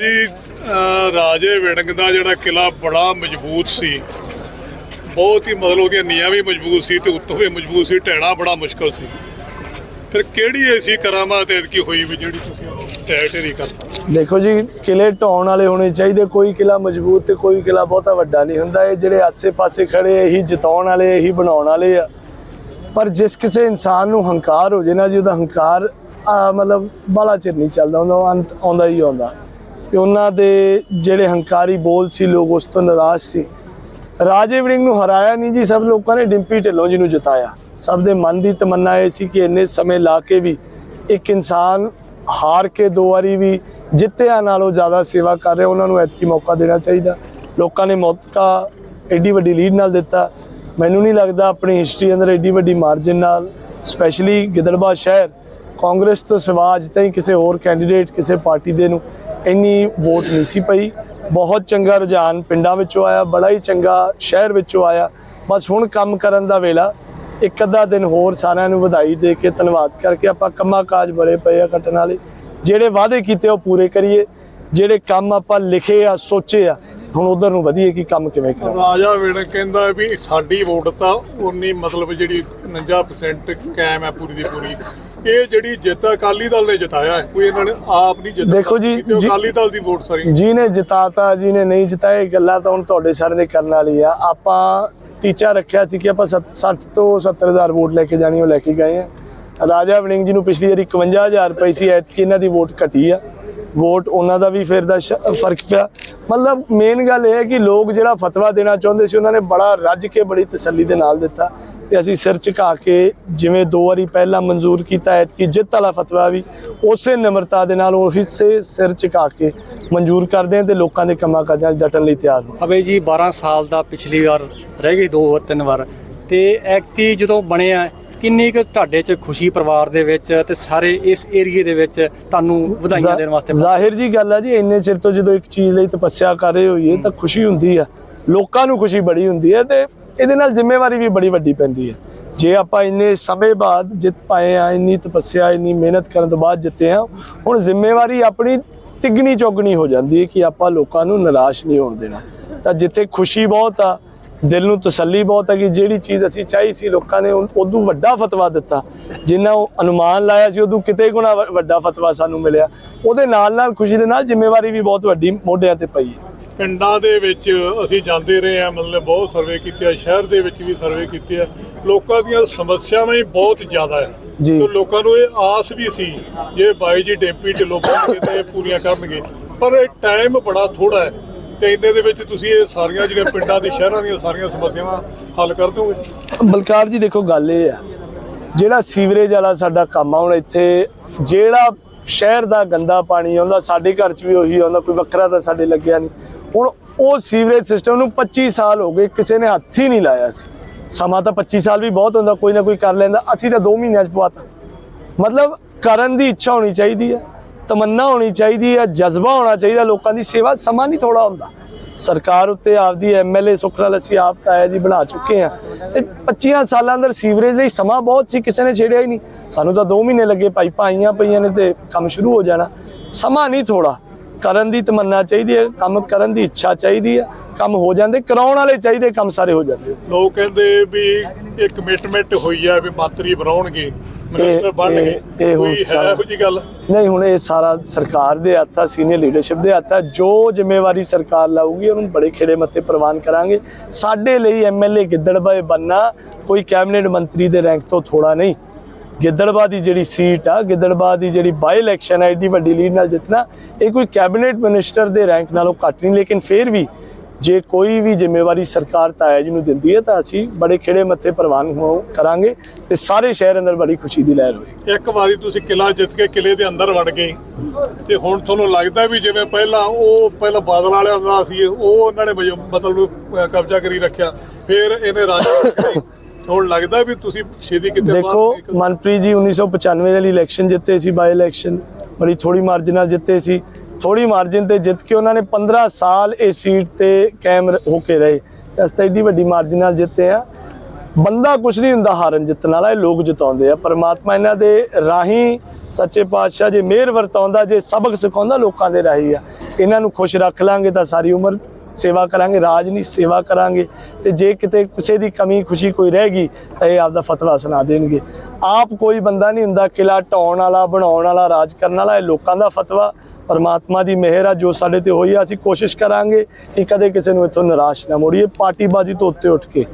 ਜੀ ਰਾਜੇ ਵਿੜੰਗ ਦਾ ਜਿਹੜਾ ਕਿਲਾ ਬੜਾ ਮਜ਼ਬੂਤ ਸੀ। ਬਹੁਤ ਹੀ ਮਤਲਬ ਉਹਦੀਆਂ ਨੀਆਂ ਵੀ ਮਜ਼ਬੂਤ ਸੀ ਤੇ ਉੱਤੋਂ ਵੀ ਮਜ਼ਬੂਤ ਸੀ, ਢਹਿਣਾ ਬੜਾ ਮੁਸ਼ਕਲ ਸੀ। ਫਿਰ ਕਿਹੜੀ ਐਸੀ ਕਰਾਮਾਤ ਐਤਕੀ ਹੋਈ ਵੀ ਜਿਹੜੀ ਤੁਸੀਂ ਉਹ ਦੇਖੋ ਜੀ ਕਿਲੇ ਢਾਉਣ ਵਾਲੇ ਹੋਣੇ ਚਾਹੀਦੇ, ਕੋਈ ਕਿਲਾ ਮਜ਼ਬੂਤ ਤੇ ਕੋਈ ਕਿਲਾ ਬਹੁਤਾ ਵੱਡਾ ਨਹੀਂ ਹੁੰਦਾ। ਇਹ ਜਿਹੜੇ ਆਸੇ-ਪਾਸੇ ਖੜੇ, ਇਹੀ ਜਿਤਾਉਣ ਵਾਲੇ, ਇਹੀ ਬਣਾਉਣ ਵਾਲੇ ਆ। ਪਰ ਜਿਸ ਕਿਸੇ ਇਨਸਾਨ ਨੂੰ ਹੰਕਾਰ ਹੋ ਜੇ ਨਾ ਜੀ, ਉਹਦਾ ਹੰਕਾਰ ਮਤਲਬ ਬਾਲਾ ਚਿਰ ਨਹੀਂ ਚੱਲਦਾ, ਉਹਦਾ ਅੰਤ ਆਉਂਦਾ ਹੀ ਆਉਂਦਾ। ਤੇ ਉਹਨਾਂ ਦੇ ਜਿਹੜੇ ਹੰਕਾਰੀ ਬੋਲ ਸੀ, ਲੋਕ ਉਸ ਤੋਂ ਨਾਰਾਜ਼ ਸੀ। ਰਾਜੇ ਵੜਿੰਗ ਨੂੰ ਹਰਾਇਆ ਨਹੀਂ ਜੀ, ਸਭ ਲੋਕਾਂ ਨੇ ਡਿੰਪੀ ਢਿੱਲੋਂ ਜੀ ਨੂੰ ਜਿਤਾਇਆ। ਸਭ ਦੇ ਮਨ ਦੀ ਤਮੰਨਾ ਇਹ ਸੀ ਕਿ ਇੰਨੇ ਸਮੇਂ ਲਾ ਕੇ ਵੀ ਇੱਕ ਇਨਸਾਨ ਹਾਰ ਕੇ ਦੋ ਵਾਰੀ ਵੀ ਜਿੱਤਿਆ, ਨਾਲੋਂ ਜ਼ਿਆਦਾ ਸੇਵਾ ਕਰ ਰਿਹਾ, ਉਹਨਾਂ ਨੂੰ ਐਤਕੀ ਮੌਕਾ ਦੇਣਾ ਚਾਹੀਦਾ। ਲੋਕਾਂ ਨੇ ਮੌਕਾ ਐਡੀ ਵੱਡੀ ਲੀਡ ਨਾਲ ਦਿੱਤਾ। ਮੈਨੂੰ ਨਹੀਂ ਲੱਗਦਾ ਆਪਣੀ ਹਿਸਟਰੀ ਅੰਦਰ ਐਡੀ ਵੱਡੀ ਮਾਰਜਨ ਨਾਲ ਸਪੈਸ਼ਲੀ ਗਿੱਦੜਬਾਹ ਸ਼ਹਿਰ, ਕਾਂਗਰਸ ਤੋਂ ਸਿਵਾ ਅੱਜ ਤਾਈਂ ਕਿਸੇ ਹੋਰ ਕੈਂਡੀਡੇਟ ਕਿਸੇ ਪਾਰਟੀ ਦੇ ਨੂੰ ਇੰਨੀ ਵੋਟ ਨਹੀਂ ਸੀ ਪਈ। ਬਹੁਤ ਚੰਗਾ ਰੁਝਾਨ ਪਿੰਡਾਂ ਵਿੱਚੋਂ ਆਇਆ, ਬੜਾ ਹੀ ਚੰਗਾ ਸ਼ਹਿਰ ਵਿੱਚੋਂ ਆਇਆ। ਬਸ ਹੁਣ ਕੰਮ ਕਰਨ ਦਾ ਵੇਲਾ। ਇੱਕ ਅੱਧਾ ਦਿਨ ਹੋਰ ਸਾਰਿਆਂ ਨੂੰ ਵਧਾਈ ਦੇ ਕੇ ਧੰਨਵਾਦ ਕਰਕੇ ਆਪਾਂ ਕੰਮਾਂ ਕਾਜ ਬੜੇ ਪਏ ਆ ਕੱਟਣ ਵਾਲੇ। ਜਿਹੜੇ ਵਾਅਦੇ ਕੀਤੇ ਉਹ ਪੂਰੇ ਕਰੀਏ। ਜਿਹੜੇ ਕੰਮ ਆਪਾਂ ਲਿਖੇ ਆ, ਸੋਚੇ ਆ, ਹੁਣ ਉਧਰ ਨੂੰ ਵਧੀਏ ਕਿ ਕੰਮ ਕਿਵੇਂ ਕਰਾਂ ਰਾਜਾ ਵਿੜੰਗ ਕਹਿੰਦਾ ਵੀ ਸਾਡੀ ਵੋਟ ਤਾਂ ਉਨੀ ਮਤਲਬ ਜਿਹੜੀ 49% ਕਾਇਮ ਹੈ ਪੂਰੀ ਦੀ ਪੂਰੀ। ਇਹ ਜਿਹੜੀ ਜਿੱਤ ਅਕਾਲੀ ਦਲ ਨੇ ਜਿਤਾਇਆ ਹੈ, ਕੋਈ ਇਹਨਾਂ ਨੇ ਆਪ ਨਹੀਂ ਜਿੱਤ ਦੇਖੋ ਜੀ, ਜੀ- ਅਕਾਲੀ ਦਲ ਦੀ ਵੋਟ ਸਾਰੀ। ਜਿਹਨੇ ਜਿਤਾਤਾ ਜਿਹਨੇ ਨਹੀਂ ਜਿਤਾਏ ਇਹ ਗੱਲਾਂ ਤਾਂ ਹੁਣ ਤੁਹਾਡੇ ਸਾਰੇ ਨੇ ਕਰਨ ਵਾਲੀ ਆ। ਆਪਾਂ ਟੀਚਾ ਰੱਖਿਆ ਸੀ ਕਿ ਆਪਾਂ ਸੱਤ- 60 ਤੋਂ 70000 ਵੋਟ ਲੈ ਕੇ ਜਾਣੀ ਉਹ ਲੈ ਕੇ ਗਏ ਆ। ਰਾਜਾ ਵੜਿੰਗ ਜੀ ਨੂੰ ਪਿਛਲੀ ਵਾਰੀ 51000 ਪਈ ਸੀ ਐਤਕੀ ਇਹਨਾਂ ਦੀ ਵੋਟ ਘਟੀ ਆ। ਵੋਟ ਉਹਨਾਂ ਦਾ ਵੀ ਫਿਰ ਦਾ ਫ਼ਰਕ ਪਿਆ। ਮਤਲਬ ਮੇਨ ਗੱਲ ਇਹ ਹੈ ਕਿ ਲੋਕ ਜਿਹੜਾ ਫਤਵਾ ਦੇਣਾ ਚਾਹੁੰਦੇ ਸੀ, ਉਹਨਾਂ ਨੇ ਬੜਾ ਰੱਜ ਕੇ ਬੜੀ ਤਸੱਲੀ ਦੇ ਨਾਲ ਦਿੱਤਾ ਤੇ ਅਸੀਂ ਸਿਰ ਝੁਕਾ ਕੇ ਜਿਵੇਂ ਦੋ ਵਾਰੀ ਪਹਿਲਾਂ ਮਨਜ਼ੂਰ ਕੀਤਾ, ਐਤਕੀ ਜਿੱਤ ਵਾਲਾ ਫਤਵਾ ਵੀ, ਉਸੇ ਨਿਮਰਤਾ ਦੇ ਨਾਲ ਉਹ ਉਸੇ ਸਿਰ ਝੁਕਾ ਕੇ ਮਨਜ਼ੂਰ ਕਰਦੇ ਹਾਂ ਤੇ ਲੋਕਾਂ ਦੇ ਕੰਮਾਂ ਕਾਜਾਂ ਡਟਣ ਲਈ ਤਿਆਰ ਹਾਂ ਅਬੇ ਜੀ 12 ਸਾਲ ਦਾ ਪਿਛਲੀ ਵਾਰ ਰਹਿ ਗਈ ਦੋ, ਤਿੰਨ ਵਾਰ ਤੇ ਐਕਤੀ ਜਦੋਂ ਬਣਿਆ ਕਿੰਨੀ ਕੁ ਤੁਹਾਡੇ 'ਚ ਖੁਸ਼ੀ ਪਰਿਵਾਰ ਦੇ ਵਿੱਚ ਤੇ ਸਾਰੇ ਇਸ ਏਰੀਏ ਦੇ ਵਿੱਚ ਤੁਹਾਨੂੰ ਵਧਾਈਆਂ ਦੇਣ ਵਾਸਤੇ ਜ਼ਾਹਿਰ ਜੀ ਗੱਲ ਆ ਜੀ ਇੰਨੇ ਚਿਰ ਤੋਂ ਜਦੋਂ ਇੱਕ ਚੀਜ਼ ਲਈ ਤਪੱਸਿਆ ਕਰ ਰਹੇ ਹੋਈਏ ਤਾਂ ਖੁਸ਼ੀ ਹੁੰਦੀ ਆ। ਲੋਕਾਂ ਨੂੰ ਖੁਸ਼ੀ ਬੜੀ ਹੁੰਦੀ ਹੈ ਤੇ ਇਹਦੇ ਨਾਲ ਜ਼ਿੰਮੇਵਾਰੀ ਵੀ ਬੜੀ ਵੱਡੀ ਪੈਂਦੀ ਹੈ ਜੇ ਆਪਾਂ ਇੰਨੇ ਸਮੇਂ ਬਾਅਦ ਜਿੱਤ ਪਾਏ ਆ ਇੰਨੀ ਤਪੱਸਿਆ ਇੰਨੀ ਮਿਹਨਤ ਕਰਨ ਤੋਂ ਬਾਅਦ ਜਿੱਤੇ ਆ ਹੁਣ ਜ਼ਿੰਮੇਵਾਰੀ ਆਪਣੀ ਤਿੱਗਣੀ ਚੌਗਣੀ ਹੋ ਜਾਂਦੀ ਹੈ ਕਿ ਆਪਾਂ ਲੋਕਾਂ ਨੂੰ ਨਿਰਾਸ਼ ਨਹੀਂ ਹੋਣ ਦੇਣਾ। ਤਾਂ ਜਿੱਥੇ ਖੁਸ਼ੀ ਬਹੁਤ ਆ ਦਿਲ ਨੂੰ ਤਸੱਲੀ ਬਹੁਤ ਹੈ ਕਿ ਜਿਹੜੀ ਚੀਜ਼ ਅਸੀਂ ਚਾਹੀ ਸੀ ਲੋਕਾਂ ਨੇ ਉਦੋਂ ਵੱਡਾ ਫਤਵਾ ਦਿੱਤਾ। ਜਿੰਨਾ ਉਹ ਅਨੁਮਾਨ ਲਾਇਆ ਸੀ ਉਦੋਂ ਕਿਤੇ ਗੁਣਾ ਵੱਡਾ ਫਤਵਾ ਸਾਨੂੰ ਮਿਲਿਆ। ਉਹਦੇ ਨਾਲ ਨਾਲ ਖੁਸ਼ੀ ਦੇ ਨਾਲ ਜ਼ਿੰਮੇਵਾਰੀ ਵੀ ਬਹੁਤ ਵੱਡੀ ਮੋਢਿਆਂ ਤੇ ਪਈ ਹੈ। ਪਿੰਡਾਂ ਦੇ ਵਿੱਚ ਅਸੀਂ ਜਾਂਦੇ ਰਹੇ ਆ ਮਤਲਬ ਬਹੁਤ ਸਰਵੇ ਕੀਤੇ ਆ ਸ਼ਹਿਰ ਦੇ ਵਿੱਚ ਵੀ ਸਰਵੇ ਕੀਤੇ ਆ। ਲੋਕਾਂ ਦੀਆਂ ਸਮੱਸਿਆਵਾਂ ਹੀ ਬਹੁਤ ਜ਼ਿਆਦਾ ਹੈ। ਜੀ। ਤੇ ਲੋਕਾਂ ਨੂੰ ਇਹ ਆਸ ਵੀ ਸੀ ਜੇ ਬਾਈ ਜੀ ਡੇਪੀ ਢਿੱਲੋਂ ਬਣਨਗੇ ਤੇ ਇਹ ਪੂਰੀਆਂ ਕਰਨਗੇ। ਪਰ ਇਹ ਟਾਈਮ ਬੜਾ ਥੋੜਾ ਹੈ। ਤੇ ਇੰਨੇ ਦੇ ਵਿੱਚ ਤੁਸੀਂ ਇਹ ਸਾਰੀਆਂ ਜਿਹੜੀਆਂ ਪਿੰਡਾਂ ਦੇ ਸ਼ਹਿਰਾਂ ਦੀਆਂ ਸਾਰੀਆਂ ਸਮੱਸਿਆਵਾਂ ਹੱਲ ਕਰ ਦੋਗੇ? ਬਲਕਾਰ ਜੀ, ਦੇਖੋ, ਗੱਲ ਇਹ ਆ। ਜਿਹੜਾ ਸੀਵਰੇਜ ਵਾਲਾ ਸਾਡਾ ਕੰਮ ਆ, ਹੁਣ ਇੱਥੇ ਜਿਹੜਾ ਸ਼ਹਿਰ ਦਾ ਗੰਦਾ ਪਾਣੀ ਆਉਂਦਾ, ਸਾਡੇ ਘਰ 'ਚ ਵੀ ਉਹੀ ਆਉਂਦਾ, ਕੋਈ ਵੱਖਰਾ ਤਾਂ ਸਾਡੇ ਲੱਗਿਆ ਨਹੀਂ। ਹੁਣ ਉਹ ਸੀਵਰੇਜ ਸਿਸਟਮ ਨੂੰ 25 ਸਾਲ ਹੋ ਗਏ, ਕਿਸੇ ਨੇ ਹੱਥ ਹੀ ਨਹੀਂ ਲਾਇਆ ਸੀ। ਸਮਾਂ ਤਾਂ 25 ਸਾਲ ਵੀ ਬਹੁਤ ਹੁੰਦਾ, ਕੋਈ ਨਾ ਕੋਈ ਕਰ ਲੈਂਦਾ। ਅਸੀਂ ਤਾਂ 2 ਮਹੀਨਿਆਂ 'ਚ ਪਵਾਤਾ ਮਤਲਬ ਕਰਨ ਦੀ ਇੱਛਾ ਹੋਣੀ ਚਾਹੀਦੀ ਹੈ। ਤਮੰਨਾ ਹੋਣੀ ਚਾਹੀਦੀ ਹੈ, ਜਜ਼ਬਾ ਹੋਣਾ ਚਾਹੀਦਾ, ਲੋਕਾਂ ਦੀ ਸੇਵਾ ਸਮਾਂ ਨਹੀਂ ਥੋੜਾ ਹੁੰਦਾ। ਸਰਕਾਰ ਉੱਤੇ ਆਪਦੀ ਐਮਐਲਏ ਸੁਖਰਾਲ ਅਸੀਂ ਆਪ ਤਾਇਆ ਜੀ ਬਣਾ ਚੁੱਕੇ ਆ ਤੇ 25 ਸਾਲਾਂ ਅੰਦਰ ਸੀਵਰੇਜ ਲਈ ਸਮਾਂ ਬਹੁਤ ਸੀ, ਕਿਸੇ ਨੇ ਛੇੜਿਆ ਹੀ ਨਹੀਂ। ਸਾਨੂੰ ਤਾਂ 2 ਮਹੀਨੇ ਲੱਗੇ ਪਾਈਪਾਂ ਆਈਆਂ ਪਈਆਂ ਨੇ ਤੇ ਕੰਮ ਸ਼ੁਰੂ ਹੋ ਜਾਣਾ। ਸਮਾਂ ਨਹੀਂ ਥੋੜਾ ਕਰਨ ਦੀ ਤਮੰਨਾ ਚਾਹੀਦੀ ਹੈ, ਕੰਮ ਕਰਨ ਦੀ ਇੱਛਾ ਚਾਹੀਦੀ ਹੈ, ਕੰਮ ਹੋ ਜਾਂਦੇ, ਕਰਾਉਣ ਵਾਲੇ ਚਾਹੀਦੇ, ਕੰਮ ਸਾਰੇ ਹੋ ਜਾਂਦੇ। ਲੋਕ ਕਹਿੰਦੇ ਵੀ ਇਹ ਕਮਿਟਮੈਂਟ ਹੋਈ ਆ ਵੀ ਮੰਤਰੀ ਬਣਾਉਣਗੇ। ਮਿਨਿਸਟਰ ਬਣਨਗੇ। ਇਹ- ਕੋਈ ਹੈ ਇਹੋ ਜੀ ਗੱਲ? ਨਹੀਂ ਹੁਣ ਇਹ ਸਾਰਾ ਸਰਕਾਰ ਦੇ ਹੱਥ ਆ ਸੀਨੀਅਰ ਲੀਡਰਸ਼ਿਪ ਦੇ ਹੱਥ ਆ। ਜੋ ਜ਼ਿੰਮੇਵਾਰੀ ਸਰਕਾਰ ਲਾਊਗੀ ਉਹਨੂੰ ਬੜੇ ਖੇੜੇ ਮੱਥੇ ਪ੍ਰਵਾਨ ਕਰਾਂਗੇ। ਸਾਡੇ ਲਈ ਐਮਐਲਏ ਗਿੱਦੜਬਾਏ ਬੰਨਾ ਕੋਈ ਕੈਬਨਿਟ ਮੰਤਰੀ ਦੇ ਰੈਂਕ ਤੋਂ ਥੋੜਾ ਨਹੀਂ। ਗਿੱਦੜਬਾ ਦੀ ਜਿਹੜੀ ਸੀਟ ਆ ਗਿੱਦੜਬਾ ਦੀ ਜਿਹੜੀ ਬਾਈ ਇਲੈਕਸ਼ਨ ਹੈ ਏਡੀ ਵੱਡੀ ਲੀਡ ਨਾਲ ਜਿੱਤਣਾ ਇਹ ਕੋਈ ਕੈਬਨਿਟ ਮਿਨਿਸਟਰ ਦੇ ਰੈਂਕ ਨਾਲੋਂ ਘੱਟ ਨਹੀਂ ਲੇਕਿਨ ਫਿਰ ਵੀ ਜੇ ਕੋਈ ਵੀ ਜ਼ਿੰਮੇਵਾਰੀ ਸਰਕਾਰ ਤਾਇਆ ਜੀ ਨੂੰ ਦਿੰਦੀ ਹੈ ਤਾਂ ਅਸੀਂ ਬੜੇ ਖੇੜੇ ਮੱਥੇ ਪ੍ਰਵਾਨ ਹੋ ਕਰਾਂਗੇ ਤੇ ਸਾਰੇ ਸ਼ਹਿਰ ਅੰਦਰ ਬੜੀ ਖੁਸ਼ੀ ਦੀ ਲਹਿਰ ਹੋਏਗੀ। ਇੱਕ ਵਾਰੀ ਤੁਸੀਂ ਕਿਲਾ ਜਿੱਤ ਕੇ ਕਿਲੇ ਦੇ ਅੰਦਰ ਵੜ ਗਏ ਤੇ ਹੁਣ ਤੁਹਾਨੂੰ ਲੱਗਦਾ ਵੀ ਜਿਵੇਂ ਪਹਿਲਾਂ ਉਹ ਪਹਿਲਾਂ ਬਾਦਲ ਵਾਲਿਆਂ ਦਾ ਸੀ ਉਹ ਉਹਨਾਂ ਨੇ ਮਤਲਬ ਕਬਜ਼ਾ ਕਰੀ ਰੱਖਿਆ ਫਿਰ ਇਹਨੇ ਰਾਜਾ ਹੁਣ ਲੱਗਦਾ ਵੀ ਤੁਸੀਂ ਛੇਤੀ ਕਿਤੇ ਦੇਖੋ ਮਨਪ੍ਰੀਤ ਜੀ 1995 ਵਾਲੀ ਇਲੈਕਸ਼ਨ ਜਿੱਤੇ ਸੀ ਬਾਈ ਇਲੈਕਸ਼ਨ ਬੜੀ ਥੋੜੀ ਮਾਰਜਨ ਨਾਲ ਜਿੱਤੇ ਸੀ। ਥੋੜੀ ਮਾਰਜਨ ਤੇ ਜਿੱਤ ਕੇ ਉਹਨਾਂ ਨੇ 15 ਸਾਲ ਇਹ ਸੀਟ ਤੇ ਕਾਇਮ ਹੋ ਕੇ ਰਹੇ। ਇਸ ਤਾਂ ਏਡੀ ਵੱਡੀ ਮਾਰਜਨ ਨਾਲ ਜਿੱਤੇ ਆ। ਬੰਦਾ ਕੁਝ ਨਹੀਂ ਹੁੰਦਾ ਹਾਰਨ ਜਿੱਤਣ ਵਾਲਾ, ਇਹ ਲੋਕ ਜਿਤਾਉਂਦੇ ਆ। ਪਰਮਾਤਮਾ ਇਹਨਾਂ ਦੇ ਰਾਹੀਂ ਸੱਚੇ ਪਾਤਸ਼ਾਹ ਜੇ ਮਿਹਰ ਵਰਤਾਉਂਦਾ, ਜੇ ਸਬਕ ਸਿਖਾਉਂਦਾ ਲੋਕਾਂ ਦੇ ਰਾਹੀਂ ਆ। ਇਹਨਾਂ ਨੂੰ ਖੁਸ਼ ਰੱਖ ਲਾਂਗੇ ਤਾਂ ਸਾਰੀ ਉਮਰ ਸੇਵਾ ਕਰਾਂਗੇ, ਰਾਜ ਨਹੀਂ ਸੇਵਾ ਕਰਾਂਗੇ ਤੇ ਜੇ ਕਿਤੇ ਕਿਸੇ ਦੀ ਕਮੀ, ਖੁਸ਼ੀ ਕੋਈ ਰਹਿ ਗਈ ਤਾਂ ਇਹ ਆਪਦਾ ਫਤਵਾ ਸੁਣਾ ਦੇਣਗੇ। ਆਪ ਕੋਈ ਬੰਦਾ ਨਹੀਂ ਹੁੰਦਾ ਕਿਲਾ ਢਾਉਣ ਵਾਲਾ, ਬਣਾਉਣ ਵਾਲਾ, ਰਾਜ ਕਰਨ ਵਾਲਾ, ਇਹ ਲੋਕਾਂ ਦਾ ਫਤਵਾ। ਪਰਮਾਤਮਾ ਦੀ ਮਿਹਰ ਆ, ਜੋ ਸਾਡੇ ਤੇ ਹੋਈ ਆ, ਅਸੀਂ ਕੋਸ਼ਿਸ਼ ਕਰਾਂਗੇ ਕਿ ਕਦੇ ਕਿਸੇ ਨੂੰ ਇੱਥੋਂ ਨਿਰਾਸ਼ ਨਾ ਮੋੜੀਏ। ਪਾਰਟੀਬਾਜ਼ੀ ਤੋਂ ਉੱਤੇ ਉੱਠ ਕੇ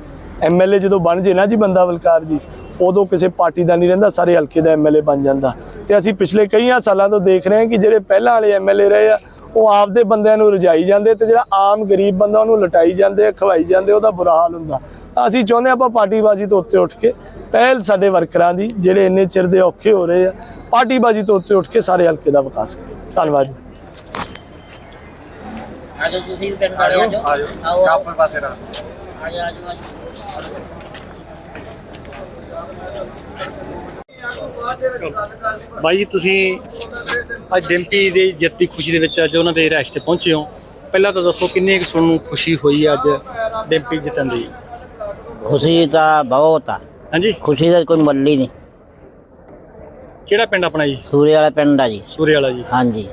ਐਮਐਲਏ ਜਦੋਂ ਬਣ ਜੇ ਨਾ ਜੀ ਬੰਦਾ ਵਲਕਾਰ ਜੀ, ਉਦੋਂ ਕਿਸੇ ਪਾਰਟੀ ਦਾ ਨਹੀਂ ਰਹਿੰਦਾ, ਸਾਰੇ ਹਲਕੇ ਦਾ ਐਮਐਲਏ ਬਣ ਜਾਂਦਾ। ਤੇ ਅਸੀਂ ਪਿਛਲੇ ਕਈਆਂ ਸਾਲਾਂ ਤੋਂ ਦੇਖ ਰਹੇ ਹਾਂ ਕਿ ਜਿਹੜੇ ਪਹਿਲਾਂ ਵਾਲੇ ਐਮਐਲਏ ਰਹੇ ਆ ਉਹ ਆਪਦੇ ਬੰਦਿਆਂ ਨੂੰ ਰਜਾਈ ਜਾਂਦੇ ਤੇ ਜਿਹੜਾ ਆਮ ਗਰੀਬ ਬੰਦਾ ਉਹਨੂੰ ਲਟਾਈ ਜਾਂਦੇ ਆ ਖਵਾਈ ਜਾਂਦੇ ਉਹਦਾ ਬੁਰਾ ਹਾਲ ਹੁੰਦਾ। ਅਸੀਂ ਚਾਹੁੰਦੇ ਆਪਾਂ ਪਾਰਟੀਬਾਜ਼ੀ ਤੋਂ ਉੱਤੇ ਉੱਠ ਕੇ ਪਹਿਲ ਸਾਡੇ ਵਰਕਰਾਂ ਦੀ ਜਿਹੜੇ ਇੰਨੇ ਚਿਰ ਦੇ ਔਖੇ ਹੋ ਰਹੇ ਆ ਪਾਰਟੀਬਾਜ਼ੀ ਤੋਂ ਉੱਤੇ ਉੱਠ ਕੇ ਸਾਰੇ ਹਲਕੇ ਦਾ ਵਿਕਾਸ ਕਰੀਏ। ਧੰਨਵਾਦ ਜੀ। ਆਜੋ ਤੁਸੀਂ ਵੀ ਪਿੰਡ ਵਾਲੇ ਆਜੋ ਆਓ। ਕਾਪਰ ਪਾਸੇ ਰਾ ਆਜੋ ਆਜੋ ਆਜੋ। ਬਾਈ ਜੀ ਤੁਸੀਂ ਅੱਜ ਡਿੰਪੀ ਦੇ ਜਿੱਤ ਖੁਸ਼ੀ ਦੇ ਵਿੱਚ ਅੱਜ ਉਹਨਾਂ ਦੇ ਰਹਿਸ਼ ਤੇ ਪਹੁੰਚੇ ਹੋ। ਪਹਿਲਾਂ ਤਾਂ ਦੱਸੋ ਕਿੰਨੀ ਕੁ ਤੁਹਾਨੂੰ ਖੁਸ਼ੀ ਹੋਈ ਅੱਜ ਡਿੰਪੀ ਜਿੱਤਣ ਦੀ? ਖੁਸ਼ੀ ਤਾਂ ਬਹੁਤ ਆ। ਹਾਂਜੀ। ਖੁਸ਼ੀ ਦਾ ਕੋਈ ਮੁੱਲ ਹੀ ਨਹੀਂ। ਕਿਹੜਾ ਪਿੰਡ ਆਪਣਾ ਜੀ? ਸੂਰੇ ਵਾਲਾ ਪਿੰਡ ਆ ਜੀ। ਸੂਰੇ ਵਾਲਾ ਜੀ। ਹਾਂਜੀ।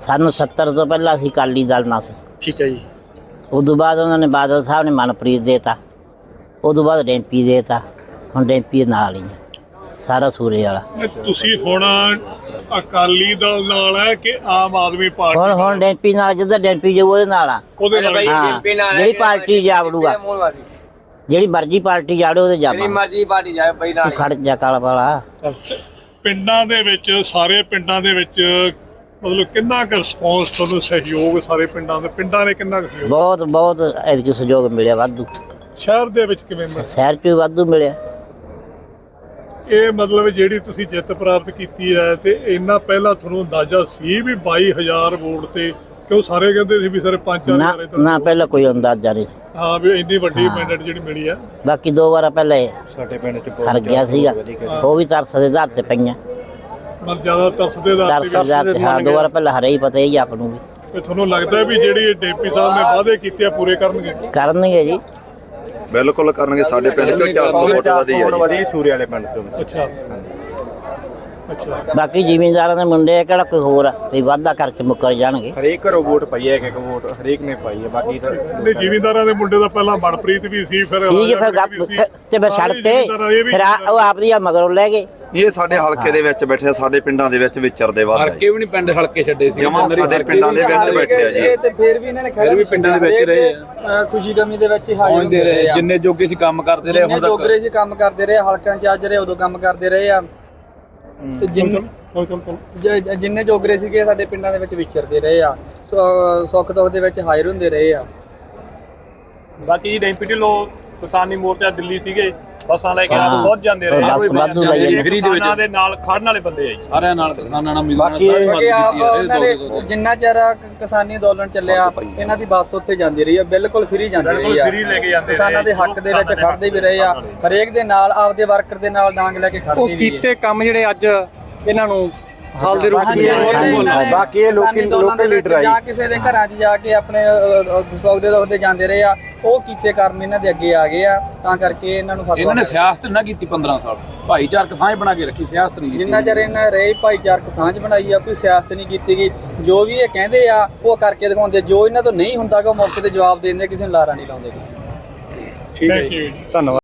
ਸਾਨੂੰ 70 ਤੋਂ ਪਹਿਲਾਂ ਅਸੀਂ ਕਾਲੀ ਦਲ ਨਾਲ ਸੀ। ਠੀਕ ਹੈ ਜੀ। ਉਦੋਂ ਬਾਅਦ ਉਹਨਾਂ ਨੇ ਬਾਦਲ ਸਾਹਿਬ ਨੇ ਮਨਪ੍ਰੀਤ ਦੇਤਾ। ਉਦੋਂ ਬਾਅਦ ਡੈਂਪੀ ਦੇਤਾ। ਹੁਣ ਡੈਂਪੀ ਨਾਲ ਹੀ ਆ। ਸਾਰਾ ਸੂਰੇ ਵਾਲਾ। ਤੁਸੀਂ ਹੁਣ ਅਕਾਲੀ ਦਲ ਨਾਲ ਹੈ ਕਿ ਆਮ ਆਦਮੀ ਪਾਰਟੀ ਹੁਣ ਹੁਣ ਡੈਂਪੀ ਨਾਲ ਜਿੱਦਾਂ ਡੈਂਪੀ ਜੋ ਉਹਦੇ ਨਾਲ ਆ। ਉਹਦੇ ਨਾਲ ਹੀ? ਹਾਂ ਜਿਹੜੀ ਪਾਰਟੀ ਜਾਵੜੂਗਾ। ਜਿਹੜੀ ਮਰਜ਼ੀ ਪਾਰਟੀ ਜਾੜੇ ਉਹਦੇ ਜਾਵਾਂ। ਮਰਜ਼ੀ ਪਾਰਟੀ ਜਾਏ ਬਈ ਤੂੰ ਖੜ ਜਾ ਕਾਲਾ ਵਾਲਾ। ਪਿੰਡਾਂ ਦੇ ਵਿੱਚ ਸਾਰੇ ਪਿੰਡਾਂ ਦੇ ਵਿੱਚ ਮਤਲਬ ਕਿੰਨਾ ਕੁ ਰਿਸਪੌਂਸ ਤੁਹਾਨੂੰ ਸਹਿਯੋਗ ਸਾਰੇ ਪਿੰਡਾਂ ਦੇ ਪਿੰਡਾਂ ਨੇ ਕਿੰਨਾ ਕੁ ਸਹਿਯੋਗ? ਬਹੁਤ ਬਹੁਤ ਐਤਕੀ ਸਹਿਯੋਗ ਮਿਲਿਆ ਵਾਧੂ। ਸ਼ਹਿਰ ਦੇ ਵਿੱਚ ਕਿਵੇਂ? ਸ਼ਹਿਰ 'ਚ ਵੀ ਵਾਧੂ ਮਿਲਿਆ। ਇਹ ਮਤਲਬ ਜਿਹੜੀ ਤੁਸੀਂ ਜਿੱਤ ਪ੍ਰਾਪਤ ਕੀਤੀ ਹੈ ਤੇ ਇੰਨਾ ਪਹਿਲਾਂ ਤੁਹਾਨੂੰ ਅੰਦਾਜ਼ਾ ਸੀ ਵੀ 22000 ਵੋਟ ਤੇ ਕਿਉਂ ਸਾਰੇ ਕਹਿੰਦੇ ਸੀ ਵੀ ਸਾਰੇ 5000 ਨਾ ਨਾ ਪਹਿਲਾਂ ਕੋਈ ਅੰਦਾਜ਼ਾ ਨਹੀਂ ਸੀ। ਹਾਂ ਵੀ ਇੰਨੀ ਵੱਡੀ ਮੈਂਡੇਟ ਜਿਹੜੀ ਮਿਲੀ ਆ ਬਾਕੀ ਦੋ ਵਾਰ ਪਹਿਲਾਂ ਸਾਡੇ ਪਿੰਡ 'ਚ ਹਰ ਗਿਆ ਸੀਗਾ। ਉਹ ਵੀ ਤਰਸ ਦੇ ਆਧਾਰ ਤੇ ਪਈਆਂ। ਮਤਲਬ ਜ਼ਿਆਦਾ ਤਰਸਦੇ ਦਾ ਤਰਸ ਦੇ ਆਧਾਰ ਤੇ ਹਾਂ ਦੋ ਵਾਰ ਪਹਿਲਾਂ ਹਰੇ ਹੀ ਪਤਾ ਹੀ ਆਪ ਨੂੰ ਵੀ। ਤੇ ਤੁਹਾਨੂੰ ਲੱਗਦਾ ਵੀ ਜਿਹੜੀ ਡੇਪੀ ਸਾਹਿਬ ਨੇ ਵਾਅਦੇ ਕੀਤੇ ਆ ਪੂਰੇ ਕਰਨਗੇ? ਕਰਨਗੇ ਜੀ। ਬਿਲਕੁਲ ਕਰਨਗੇ ਸਾਡੇ ਪਿੰਡ ਚੋਂ 400 ਵੋਟ ਵਧੀ ਹੈ ਜੀ। ਅੱਛਾ। ਅੱਛਾ। ਬਾਕੀ ਜ਼ਿਮੀਂਦਾਰਾਂ ਦੇ ਮੁੰਡੇ ਆ, ਕਿਹੜਾ ਕੋਈ ਹੋਰ ਆ? ਵੀ ਵਾਅਦਾ ਕਰਕੇ ਮੁੱਕਰ ਜਾਣਗੇ। ਹਰੇਕ ਘਰੋਂ ਵੋਟ ਪਈ ਹੈ ਇੱਕ ਇੱਕ ਵੋਟ ਹਰੇਕ ਨੇ ਪਾਈ ਹੈ ਬਾਕੀ ਤਾਂ ਨਹੀਂ ਜ਼ਿਮੀਂਦਾਰਾਂ ਦੇ ਮੁੰਡੇ ਦਾ ਪਹਿਲਾਂ ਮਨਪ੍ਰੀਤ ਵੀ ਸੀ ਫਿਰ ਠੀਕ ਹੈ ਫਿਰ ਗੱਪ। ਤੇ ਫਿਰ ਸਾਰੇ ਛੱਡ ਤੇ ਫਿਰ ਆ- ਉਹ ਆਪਦੀ ਆ ਮਗਰੋਂ ਲੈ ਗਏ। ਇਹ ਸਾਡੇ ਹਲਕੇ ਦੇ ਵਿੱਚ ਬੈਠੇ ਆ, ਸਾਡੇ ਪਿੰਡਾਂ ਦੇ ਵਿੱਚ ਵਿਚਰਦੇ ਵੱਧ ਹਲਕੇ ਵੀ ਨਹੀਂ ਪਿੰਡ ਹਲਕੇ ਛੱਡੇ ਸੀ। ਜਮਾ ਸਾਡੇ ਪਿੰਡਾਂ ਦੇ ਵਿੱਚ ਬੈਠੇ ਆ ਜੀ। ਤੇ ਫਿਰ ਵੀ ਇਹਨਾਂ ਨੇ ਫਿਰ ਵੀ ਪਿੰਡਾਂ ਦੇ ਵਿੱਚ ਰਹੇ ਅ, ਖੁਸ਼ੀ ਗਮੀ ਦੇ ਵਿੱਚ ਹੀ ਹਾਜ਼ਰ ਪਹੁੰਚਦੇ ਰਹੇ ਜਿੰਨੇ ਜੋਗੇ ਸੀ ਕੰਮ ਕਰਦੇ ਰਹੇ ਜਿੰਨੇ ਹੁਣ ਤੱਕ। ਜੋਗਰੇ ਸੀ ਕੰਮ ਕਰਦੇ ਰਹੇ ਹਲਕਿਆਂ ਚ ਅੱਜ ਰਹੇ ਉਦੋਂ ਕੰਮ ਕਰਦੇ ਰਹੇ ਆ। ਤੇ ਜਿੰਨੇ ਜ- ਜ- ਜਿੰਨੇ ਜੋਗਰੇ ਸੀਗੇ ਸਾਡੇ ਪਿੰਡਾਂ ਦੇ ਵਿੱਚ ਵਿਚਰਦੇ ਰਹੇ ਆ। ਸੋ- ਸੁੱਖ ਦੁੱਖ ਦੇ ਵਿੱਚ ਹਾਜ਼ਰ ਹੁੰਦੇ ਰਹੇ ਆ। ਬਾਕੀ ਜੀ ਡੈਂਪੀ ਢਿੱਲੋਂ ਕਿਸਾਨੀ ਮੋਰਚਾ ਦਿੱਲੀ ਸੀਗੇ। ਬੱਸਾਂ ਲੈ ਕੇ ਆਪ ਹਾਂ। ਬਹੁਤ ਜਾਂਦੇ ਰਹੇ ਬੱਸ ਵਾਧੂ ਲਾਈ ਜਾਂਦੇ। ਫਰੀ ਦੇ ਵਿੱਚ ਦੇ ਨਾਲ ਖੜਨ ਵਾਲੇ ਬੰਦੇ ਆ ਜੀ ਸਾਰਿਆਂ ਨਾਲ ਕਿਸਾਨਾਂ ਨਾਲ ਮਿਲਣਾ ਬਾਕੀ ਆਪ ਉਹਨਾਂ ਦੇ ਜਿੰਨਾ ਚਿਰ ਕਿਸਾਨੀ ਅੰਦੋਲਨ ਚੱਲਿਆ ਇਹਨਾਂ ਦੀ ਬੱਸ ਉੱਥੇ ਜਾਂਦੀ ਰਹੀ ਆ ਬਿਲਕੁਲ ਫ੍ਰੀ ਜਾਂਦੀ ਰਹੀ ਬਿਲਕੁਲ ਆ ਫ੍ਰੀ ਲੈ ਕੇ ਜਾਂਦੇ ਕਿਸਾਨਾਂ ਦੇ ਹੱਕ ਦੇ ਵਿੱਚ ਖੜਦੇ ਵੀ ਰਹੇ ਆ ਹਰੇਕ ਦੇ ਨਾਲ ਆਪਦੇ ਵਰਕਰ ਦੇ ਨਾਲ ਡਾਂਗ ਲੈ ਕੇ ਉਹ ਖੜਦੇ ਵੀ ਆ। ਕੀਤੇ ਕੰਮ ਜਿਹੜੇ ਅੱਜ ਇਹਨਾਂ ਨੂੰ ਹਾਲ ਦੇ ਰੂਪ ਚ ਹਾਂਜੀ, ਮਿਲੇ ਹੋਏ ਹਾਂਜੀ, ਨੇ। ਹਾਂਜੀ। ਬਾਕੀ ਇਹ ਲੋਕੀ- ਲੋਕਲ ਦੇ ਵਿੱਚ ਲੀਡਰ ਆ ਜੀ। ਜਾਂ ਕਿਸੇ ਦੇ ਘਰਾਂ 'ਚ ਜਾ ਕੇ ਆਪਣੇ ਸੁੱਖ ਦੇ ਦੁੱਖ ਦੇ ਜਾਂਦੇ ਰਹੇ ਆ ਉਹ ਕੀਤੇ ਕਰਮ ਇਹਨਾਂ ਦੇ ਅੱਗੇ ਆ ਗਏ ਆ ਤਾਂ ਕਰਕੇ ਇਹਨਾਂ ਨੂੰ ਫਤਵਾ ਇਹਨਾਂ ਨੇ ਸਿਆਸਤ ਨਾ ਕੀਤੀ 15 ਸਾਲ। ਭਾਈਚਾਰਕ ਸਾਂਝ ਬਣਾ ਕੇ ਰੱਖੀ ਸਿਆਸਤ ਨਹੀਂ ਕੀਤੀ। ਜਿੰਨਾ ਚਿਰ ਇਹਨਾਂ ਰਹੇ ਭਾਈਚਾਰਕ ਸਾਂਝ ਬਣਾਈ ਆ ਕੋਈ ਸਿਆਸਤ ਨਹੀਂ ਕੀਤੀ ਗਈ। ਜੋ ਵੀ ਇਹ ਕਹਿੰਦੇ ਆ ਉਹ ਕਰਕੇ ਦਿਖਾਉਂਦੇ। ਜੋ ਇਹਨਾਂ ਤੋਂ ਨਹੀਂ ਹੁੰਦਾ ਗਾ ਉਹ ਮੌਕੇ ਤੇ ਜਵਾਬ ਦੇ ਦਿੰਦੇ ਕਿਸੇ ਨੂੰ ਲਾਰਾ ਨਹੀਂ ਲਾਉਂਦੇ। ਠੀਕ ਹੈ ਜੀ। ਧੰਨਵਾਦ।